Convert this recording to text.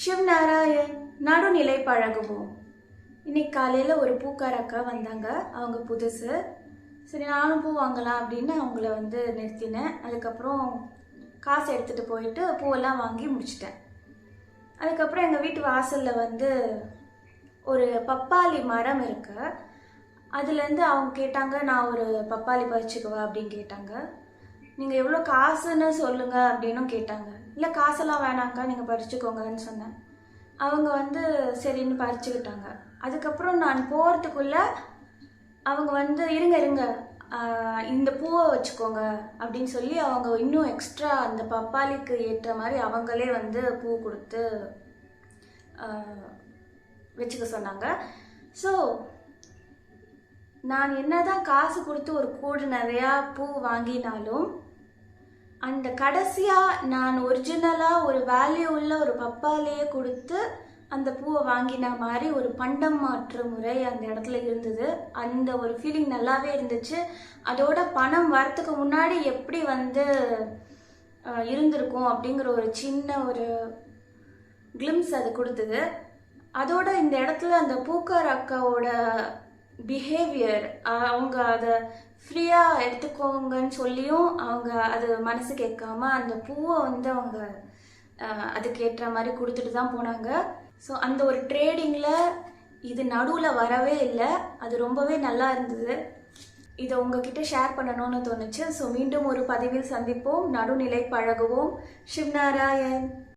சிவ் நாராயண் நடுநிலை பழகுவோம் இன்னைக்கு காலையில் ஒரு பூக்கார அக்கா வந்தாங்க. அவங்க புதுசு. சரி நானும் பூ வாங்கலாம் அப்படின்னு அவங்கள வந்து நிறுத்தினேன். அதுக்கப்புறம் காசு எடுத்துகிட்டு போயிட்டு பூவெல்லாம் வாங்கி முடிச்சிட்டேன். அதுக்கப்புறம் எங்கள் வீட்டு வாசலில் வந்து ஒரு பப்பாளி மரம் இருக்கு. அதுலேருந்து அவங்க கேட்டாங்க நான் ஒரு பப்பாளி பறிச்சுக்குவா? அப்படின்னு கேட்டாங்க. நீங்கள் எவ்வளோ காசுன்னு சொல்லுங்கள் அப்படின்னும் கேட்டாங்க. இல்லை காசெல்லாம் வேணாங்க்கா நீங்கள் பறிச்சுக்கோங்கன்னு சொன்னேன். அவங்க வந்து சரின்னு பறிச்சுக்கிட்டாங்க. அதுக்கப்புறம் நான் போகிறதுக்குள்ள அவங்க வந்து இருங்க இருங்க இந்த பூவை வச்சுக்கோங்க அப்படின்னு சொல்லி அவங்க இன்னும் எக்ஸ்ட்ரா அந்த பப்பாளிக்கு ஏற்ற மாதிரி அவங்களே வந்து பூ கொடுத்து வச்சுக்க சொன்னாங்க. ஸோ நான் என்னதான் காசு கொடுத்து ஒரு கூடு நிறையா பூ வாங்கினாலும் அந்த கடைசியாக நான் ஒரிஜினலாக ஒரு வேல்யூ உள்ள ஒரு பப்பாலேயே கொடுத்து அந்த பூவை வாங்கின மாதிரி ஒரு பண்டம் மாற்று முறை அந்த இடத்துல இருந்தது. அந்த ஒரு ஃபீலிங் நல்லாவே இருந்துச்சு. அதோட பணம் வரத்துக்கு முன்னாடி எப்படி வந்து இருந்திருக்கும் அப்படிங்கிற ஒரு சின்ன ஒரு கிளிம்ஸ் அது கொடுத்தது. அதோட இந்த இடத்துல அந்த பூக்கார் அக்காவோட பிஹேவியர் அவங்க அதை ஃப்ரீயாக எடுத்துக்கோங்கன்னு சொல்லியும் அவங்க அது மனசு கேட்காம அந்த பூவை வந்து அவங்க அதுக்கு ஏற்ற மாதிரி கொடுத்துட்டு தான் போனாங்க. ஸோ அந்த ஒரு ட்ரேடிங்கில் இது நடுவில் வரவே இல்லை. அது ரொம்பவே நல்லா இருந்தது. இதை உங்ககிட்ட ஷேர் பண்ணணும்னு தோணுச்சு. ஸோ மீண்டும் ஒரு பதிவில் சந்திப்போம். நடுநிலை பழகுவோம். சிவநாராயண்.